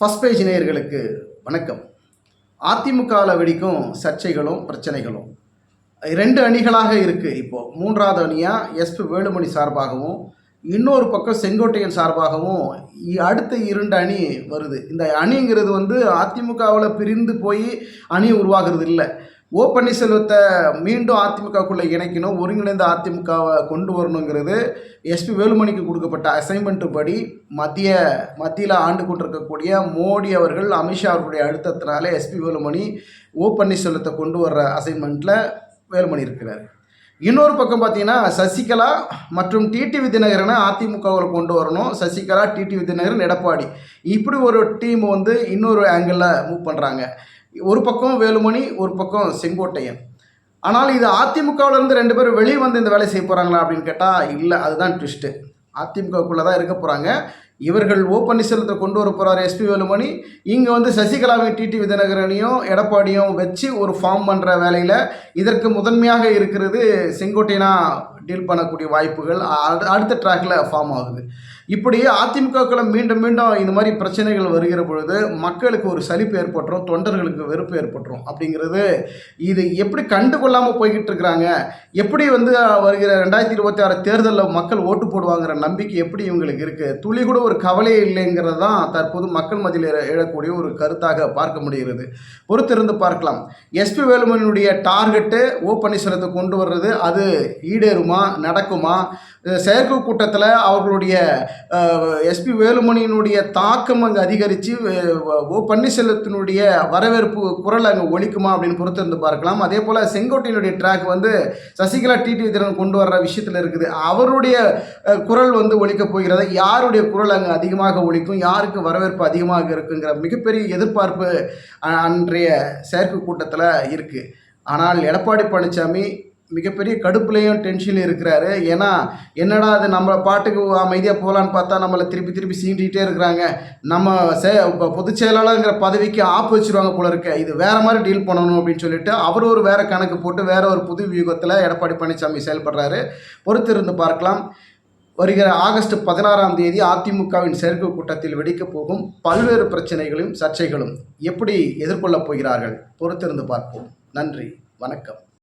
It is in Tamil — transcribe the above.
ஃபஸ்ட் பேஜ் நேயர்களுக்கு வணக்கம். அதிமுகவில் வெடிக்கும் சர்ச்சைகளும் பிரச்சனைகளும். ரெண்டு அணிகளாக இருக்குது இப்போது மூன்றாவது அணியாக எஸ்பி வேலுமணி சார்பாகவும் இன்னொரு பக்கம் செங்கோட்டையன் சார்பாகவும் இ- அடுத்த இரண்டு அணி வருது. இந்த அணிங்கிறது வந்து அதிமுகவில் பிரிந்து போய் அணி உருவாகிறது இல்லை ஓ பன்னீர்செல்வத்தை மீண்டும் அதிமுகக்குள்ளே இணைக்கணும் ஒருங்கிணைந்த அதிமுகவை கொண்டு வரணுங்கிறது எஸ்பி வேலுமணிக்கு கொடுக்கப்பட்ட அசைன்மெண்ட்டு படி மத்திய மத்தியில் ஆண்டு கொண்டிருக்கக்கூடிய மோடி அவர்கள் அமித்ஷா அவர்களுடைய அழுத்தத்தினால எஸ்பி வேலுமணி ஓ பன்னீர்செல்வத்தை கொண்டு வர்ற அசைன்மெண்ட்டில் வேலுமணி இருக்கிறார். இன்னொரு பக்கம் பார்த்தீங்கன்னா சசிகலா மற்றும் டிடிவி தினகரனை அதிமுகவில் கொண்டு வரணும். சசிகலா டிடிவி தினகரன் எடப்பாடி. இப்படி ஒரு டீம் வந்து இன்னொரு ஆங்கிளில் மூவ் பண்ணுறாங்க ஒரு பக்கம் வேலுமணி ஒரு பக்கம் செங்கோட்டையன். ஆனால் இது அதிமுகவிலேருந்து ரெண்டு பேரும் வெளியே வந்து இந்த வேலை செய்ய போகிறாங்களா அப்படின்னு கேட்டால் இல்லை அதுதான் ட்விஸ்ட்டு அதிமுகவுக்குள்ளே தான் இருக்க போகிறாங்க இவர்கள் ஓ பன்னீர்செல்வத்தை கொண்டு வர போகிறார் எஸ்பி வேலுமணி. இங்கே வந்து சசிகலாவையும் டிடி விதநகரனையும் எடப்பாடியும் வச்சு ஒரு ஃபார்ம் பண்ணுற வேலையில் இதற்கு முதன்மையாக இருக்கிறது செங்கோட்டையனா டீல் பண்ணக்கூடிய வாய்ப்புகள். அடு- அடுத்த ட்ராக்கில் ஃபார்ம் ஆகுது. இப்படி அதிமுகக்குள்ள மீண்டும் மீண்டும் இந்த மாதிரி பிரச்சனைகள் வருகிற பொழுது மக்களுக்கு ஒரு சலிப்பு ஏற்பட்டுரும் தொண்டர்களுக்கு வெறுப்பு ஏற்பட்டுரும் அப்படிங்கிறது இது எப்படி கண்டுகொள்ளாமல் போய்கிட்டு இருக்கிறாங்க? எப்படி வந்து வருகிற ரெண்டாயிரத்தி இருபத்தி ஆறு தேர்தலில் மக்கள் ஓட்டு போடுவாங்கிற நம்பிக்கை எப்படி இவங்களுக்கு இருக்குது துளி கூட ஒரு கவலையே இல்லைங்கிறது தான் தற்போது மக்கள் மத்தியில் எழக்கூடிய ஒரு கருத்தாக பார்க்க முடிகிறது. பொறுத்திருந்து பார்க்கலாம். எஸ்பி வேலுமணியுடைய டார்கெட்டு ஓ பன்னீர்செல்வத்தை கொண்டு வர்றது அது ஈடேறுமா நடக்குமா? செயற்கை கூட்டத்தில் அவர்களுடைய எஸ்பி வேலுமணியினுடைய தாக்கம் அங்கே அதிகரித்து ஓ பன்னீர்செல்வத்தினுடைய வரவேற்பு குரல் அங்கே ஒழிக்குமா அப்படின்னு பொறுத்திருந்து பார்க்கலாம். அதே போல் செங்கோட்டையினுடைய ட்ராக் வந்து சசிகலா டிடி திறன் கொண்டு வர்ற விஷயத்தில் இருக்குது. அவருடைய குரல் வந்து ஒழிக்கப் போகிறத. யாருடைய குரல் அங்கே அதிகமாக ஒழிக்கும் யாருக்கு வரவேற்பு அதிகமாக இருக்குங்கிற மிகப்பெரிய எதிர்பார்ப்பு அன்றைய செயற்கை கூட்டத்தில் இருக்குது ஆனால் எடப்பாடி பழனிசாமி மிகப்பெரிய கடுப்புலையும் டென்ஷன்லையும் இருக்கிறாரு. ஏன்னா என்னடா அது நம்ம பாட்டுக்கு அமைதியாக போகலான்னு பார்த்தா நம்மளை திருப்பி திருப்பி சீண்டிகிட்டே இருக்கிறாங்க. நம்ம சே இப்போ பொதுச் செயலாளருங்கிற பதவிக்கு ஆப்பு வச்சிருவாங்க போல இருக்க. இது வேறு மாதிரி டீல் பண்ணணும் அப்படின்னு சொல்லிட்டு அவர் ஒரு வேறு கணக்கு போட்டு வேற ஒரு புது வியூகத்தில் எடப்பாடி பழனிசாமி செயல்படுறாரு. பொறுத்திருந்து பார்க்கலாம். வருகிற ஆகஸ்ட் பதினாறாம் தேதி அதிமுகவின் செயற்கை கூட்டத்தில் வெடிக்கப் போகும் பல்வேறு பிரச்சனைகளும் சர்ச்சைகளும் எப்படி எதிர்கொள்ளப் போகிறார்கள்? பொறுத்திருந்து பார்ப்போம். நன்றி. வணக்கம்.